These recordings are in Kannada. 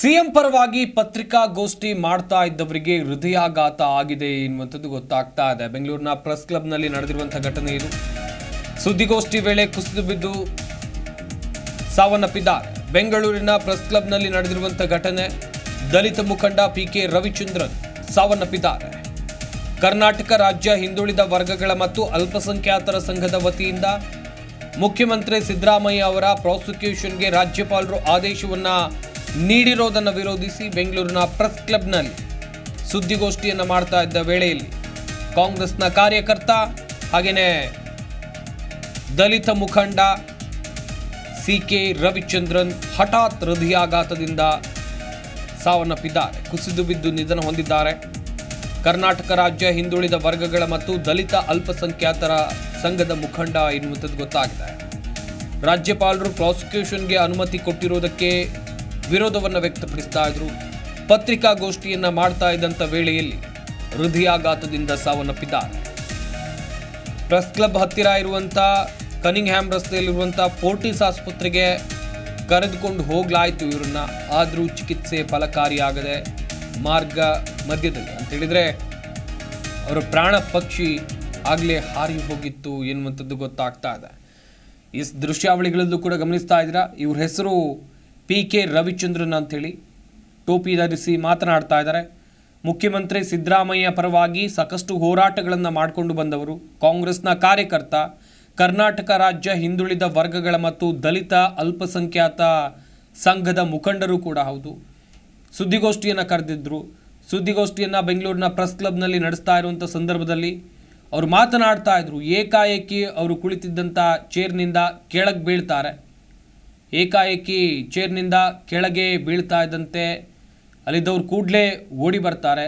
ಸಿಎಂ ಪರವಾಗಿ ಪತ್ರಿಕಾಗೋಷ್ಠಿ ಮಾಡ್ತಾ ಇದ್ದವರಿಗೆ ಹೃದಯಾಘಾತ ಆಗಿದೆ ಎನ್ನುವಂಥದ್ದು ಗೊತ್ತಾಗ್ತಾ ಇದೆ. ಬೆಂಗಳೂರಿನ ಪ್ರೆಸ್ ಕ್ಲಬ್ನಲ್ಲಿ ನಡೆದಿರುವಂಥ ಘಟನೆ ಇದು. ಸುದ್ದಿಗೋಷ್ಠಿ ವೇಳೆ ಕುಸಿದು ಬಿದ್ದು ಸಾವನ್ನಪ್ಪಿದ್ದಾರೆ. ಬೆಂಗಳೂರಿನ ಪ್ರೆಸ್ ಕ್ಲಬ್ನಲ್ಲಿ ನಡೆದಿರುವಂಥ ಘಟನೆ, ದಲಿತ ಮುಖಂಡ ಪಿ ಕೆ ರವಿಚಂದ್ರನ್ ಸಾವನ್ನಪ್ಪಿದ್ದಾರೆ. ಕರ್ನಾಟಕ ರಾಜ್ಯ ಹಿಂದುಳಿದ ವರ್ಗಗಳ ಮತ್ತು ಅಲ್ಪಸಂಖ್ಯಾತರ ಸಂಘದ ವತಿಯಿಂದ ಮುಖ್ಯಮಂತ್ರಿ ಸಿದ್ದರಾಮಯ್ಯ ಅವರ ಪ್ರಾಸಿಕ್ಯೂಷನ್ಗೆ ರಾಜ್ಯಪಾಲರು ಆದೇಶವನ್ನ ನೀಡಿರೋದನ್ನು ವಿರೋಧಿಸಿ ಬೆಂಗಳೂರಿನ ಪ್ರೆಸ್ ಕ್ಲಬ್ನಲ್ಲಿ ಸುದ್ದಿಗೋಷ್ಠಿಯನ್ನು ಮಾಡ್ತಾ ಇದ್ದ ವೇಳೆಯಲ್ಲಿ ಕಾಂಗ್ರೆಸ್ನ ಕಾರ್ಯಕರ್ತ ಹಾಗೆಯೇ ದಲಿತ ಮುಖಂಡ ಸಿ ಕೆ ರವಿಚಂದ್ರನ್ ಹಠಾತ್ ಹೃದಯಾಘಾತದಿಂದ ಸಾವನ್ನಪ್ಪಿದ್ದಾರೆ. ಕುಸಿದು ಬಿದ್ದು ನಿಧನ ಹೊಂದಿದ್ದಾರೆ. ಕರ್ನಾಟಕ ರಾಜ್ಯ ಹಿಂದುಳಿದ ವರ್ಗಗಳ ಮತ್ತು ದಲಿತ ಅಲ್ಪಸಂಖ್ಯಾತರ ಸಂಘದ ಮುಖಂಡ ಎನ್ನುವಂಥದ್ದು ಗೊತ್ತಾಗಿದೆ. ರಾಜ್ಯಪಾಲರು ಪ್ರಾಸಿಕ್ಯೂಷನ್ಗೆ ಅನುಮತಿ ಕೊಟ್ಟಿರುವುದಕ್ಕೆ ವಿರೋಧವನ್ನು ವ್ಯಕ್ತಪಡಿಸ್ತಾ ಇದ್ರು. ಪತ್ರಿಕಾಗೋಷ್ಠಿಯನ್ನ ಮಾಡ್ತಾ ಇದ್ದಂಥ ವೇಳೆಯಲ್ಲಿ ಹೃದಯಾಘಾತದಿಂದ ಸಾವನ್ನಪ್ಪಿದ್ದಾರೆ. ಪ್ರೆಸ್ ಕ್ಲಬ್ ಹತ್ತಿರ ಇರುವಂಥ ಕನಿಂಗ್ಹ್ಯಾಮ್ ರಸ್ತೆಯಲ್ಲಿರುವಂಥ ಫೋರ್ಟಿಸ್ ಆಸ್ಪತ್ರೆಗೆ ಕರೆದುಕೊಂಡು ಹೋಗ್ಲಾಯಿತು ಇವರನ್ನ. ಆದರೂ ಚಿಕಿತ್ಸೆ ಫಲಕಾರಿಯಾಗದೆ ಮಾರ್ಗ ಮಧ್ಯದಲ್ಲಿ. ಅಂತ ಹೇಳಿದ್ರೆ ಅವರ ಪ್ರಾಣ ಪಕ್ಷಿ ಆಗಲೇ ಹಾರಿ ಹೋಗಿತ್ತು ಎನ್ನುವಂಥದ್ದು ಗೊತ್ತಾಗ್ತಾ ಇದೆ. ಈ ದೃಶ್ಯಾವಳಿಗಳಲ್ಲೂ ಕೂಡ ಗಮನಿಸ್ತಾ ಇದ್ದೀರಾ? ಇವ್ರ ಹೆಸರು ಪಿ ಕೆ ರವಿಚಂದ್ರನ್ ಅಂತೇಳಿ ಟೋಪಿ ಧರಿಸಿ ಮಾತನಾಡ್ತಾ ಇದ್ದಾರೆ. ಮುಖ್ಯಮಂತ್ರಿ ಸಿದ್ದರಾಮಯ್ಯ ಪರವಾಗಿ ಸಾಕಷ್ಟು ಹೋರಾಟಗಳನ್ನು ಮಾಡಿಕೊಂಡು ಬಂದವರು ಕಾಂಗ್ರೆಸ್ನ ಕಾರ್ಯಕರ್ತ, ಕರ್ನಾಟಕ ರಾಜ್ಯ ಹಿಂದುಳಿದ ವರ್ಗಗಳ ಮತ್ತು ದಲಿತ ಅಲ್ಪಸಂಖ್ಯಾತ ಸಂಘದ ಮುಖಂಡರು ಕೂಡ ಹೌದು. ಸುದ್ದಿಗೋಷ್ಠಿಯನ್ನು ಕರೆದಿದ್ದರು ಸುದ್ದಿಗೋಷ್ಠಿಯನ್ನು ಬೆಂಗಳೂರಿನ ಪ್ರೆಸ್ ಕ್ಲಬ್ನಲ್ಲಿ ನಡೆಸ್ತಾ ಇರುವಂಥ ಸಂದರ್ಭದಲ್ಲಿ ಅವರು ಮಾತನಾಡ್ತಾ ಇದ್ರು. ಏಕಾಏಕಿ ಅವರು ಕುಳಿತಿದ್ದಂಥ ಚೇರ್ನಿಂದ ಕೆಳಗೆ ಬೀಳ್ತಾರೆ. ಏಕಾಏಕಿ ಚೇರ್ನಿಂದ ಕೆಳಗೆ ಬೀಳ್ತಾ ಇದ್ದಂತೆ ಅಲ್ಲಿದ್ದವ್ರು ಕೂಡಲೇ ಓಡಿ ಬರ್ತಾರೆ.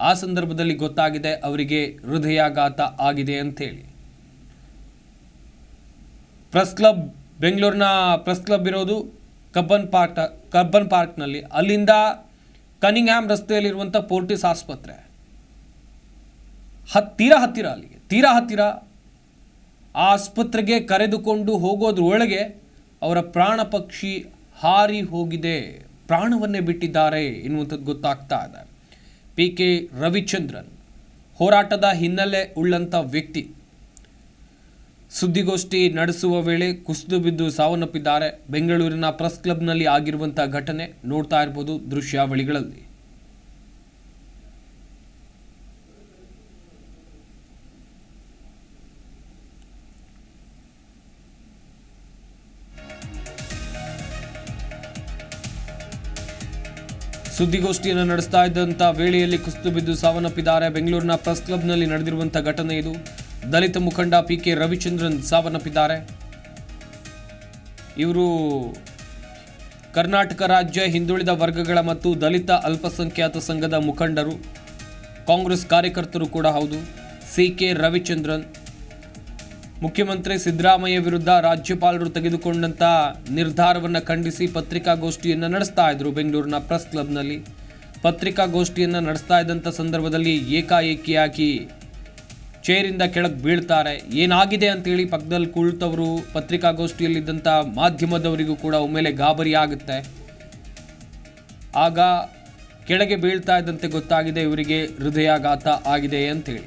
ಆ ಸಂದರ್ಭದಲ್ಲಿ ಗೊತ್ತಾಗಿದೆ ಅವರಿಗೆ ಹೃದಯಾಘಾತ ಆಗಿದೆ ಅಂಥೇಳಿ ಪ್ರೆಸ್ ಕ್ಲಬ್, ಬೆಂಗಳೂರಿನ ಪ್ರೆಸ್ ಕ್ಲಬ್ ಇರೋದು ಕಬ್ಬನ್ ಪಾರ್ಕ್, ಕಬ್ಬನ್ ಪಾರ್ಕ್ನಲ್ಲಿ. ಅಲ್ಲಿಂದ ಕನಿಂಗ್ಹ್ಯಾಮ್ ರಸ್ತೆಯಲ್ಲಿರುವಂಥ ಪೋರ್ಟಿಸ್ ಆಸ್ಪತ್ರೆ. ಹತ್, ತೀರಾ ಹತ್ತಿರ ಅಲ್ಲಿಗೆ, ತೀರಾ ಹತ್ತಿರ. ಆ ಆಸ್ಪತ್ರೆಗೆ ಕರೆದುಕೊಂಡು ಹೋಗೋದ್ರೊಳಗೆ ಅವರ ಪ್ರಾಣ ಪಕ್ಷಿ ಹಾರಿ ಹೋಗಿದೆ, ಪ್ರಾಣವನ್ನೇ ಬಿಟ್ಟಿದ್ದಾರೆ ಎನ್ನುವಂಥದ್ದು ಗೊತ್ತಾಗ್ತಾ ಇದೆ. ಪಿ ಕೆ ರವಿಚಂದ್ರನ್ ಹೋರಾಟದ ಹಿನ್ನೆಲೆ ಉಳ್ಳಂಥ ವ್ಯಕ್ತಿ. ಸುದ್ದಿಗೋಷ್ಠಿ ನಡೆಸುವ ವೇಳೆ ಕುಸಿದು ಬಿದ್ದು ಸಾವನ್ನಪ್ಪಿದ್ದಾರೆ. ಬೆಂಗಳೂರಿನ ಪ್ರೆಸ್ ಕ್ಲಬ್ನಲ್ಲಿ ಆಗಿರುವಂಥ ಘಟನೆ ನೋಡ್ತಾ ಇರ್ಬೋದು ದೃಶ್ಯಾವಳಿಗಳಲ್ಲಿ. ಸುದ್ದಿಗೋಷ್ಠಿಯನ್ನು ನಡೆಸ್ತಾ ಇದ್ದಂಥ ವೇಳೆಯಲ್ಲಿ ಕುಸಿದು ಬಿದ್ದು ಸಾವನ್ನಪ್ಪಿದ್ದಾರೆ. ಬೆಂಗಳೂರಿನ ಪ್ರೆಸ್ ಕ್ಲಬ್ನಲ್ಲಿ ನಡೆದಿರುವಂಥ ಘಟನೆ ಇದು. ದಲಿತ ಮುಖಂಡ ಪಿ ಕೆ ರವಿಚಂದ್ರನ್ ಸಾವನ್ನಪ್ಪಿದ್ದಾರೆ. ಇವರು ಕರ್ನಾಟಕ ರಾಜ್ಯ ಹಿಂದುಳಿದ ವರ್ಗಗಳ ಮತ್ತು ದಲಿತ ಅಲ್ಪಸಂಖ್ಯಾತ ಸಂಘದ ಮುಖಂಡರು. ಕಾಂಗ್ರೆಸ್ ಕಾರ್ಯಕರ್ತರು ಕೂಡ ಹೌದು. ಸಿ ಕೆ ರವಿಚಂದ್ರನ್ ಮುಖ್ಯಮಂತ್ರಿ ಸಿದ್ದರಾಮಯ್ಯ ವಿರುದ್ಧ ರಾಜ್ಯಪಾಲರು ತೆಗೆದುಕೊಂಡಂಥ ನಿರ್ಧಾರವನ್ನು ಖಂಡಿಸಿ ಪತ್ರಿಕಾಗೋಷ್ಠಿಯನ್ನು ನಡೆಸ್ತಾ ಇದ್ರು ಬೆಂಗಳೂರಿನ ಪ್ರೆಸ್ ಕ್ಲಬ್ನಲ್ಲಿ. ಪತ್ರಿಕಾಗೋಷ್ಠಿಯನ್ನು ನಡೆಸ್ತಾ ಇದ್ದಂಥ ಸಂದರ್ಭದಲ್ಲಿ ಏಕಾಏಕಿಯಾಗಿ ಚೇರಿಂದ ಕೆಳಗೆ ಬೀಳ್ತಾರೆ. ಏನಾಗಿದೆ ಅಂತೇಳಿ ಪಕ್ಕದಲ್ಲಿ ಕುಳಿತವರು ಪತ್ರಿಕಾಗೋಷ್ಠಿಯಲ್ಲಿದ್ದಂಥ ಮಾಧ್ಯಮದವರಿಗೂ ಕೂಡ ಒಮ್ಮೆಲೆ ಗಾಬರಿ ಆಗುತ್ತೆ. ಆಗ ಕೆಳಗೆ ಬೀಳ್ತಾ ಇದ್ದಂತೆ ಗೊತ್ತಾಗಿದೆ ಇವರಿಗೆ ಹೃದಯಾಘಾತ ಆಗಿದೆ ಅಂತೇಳಿ.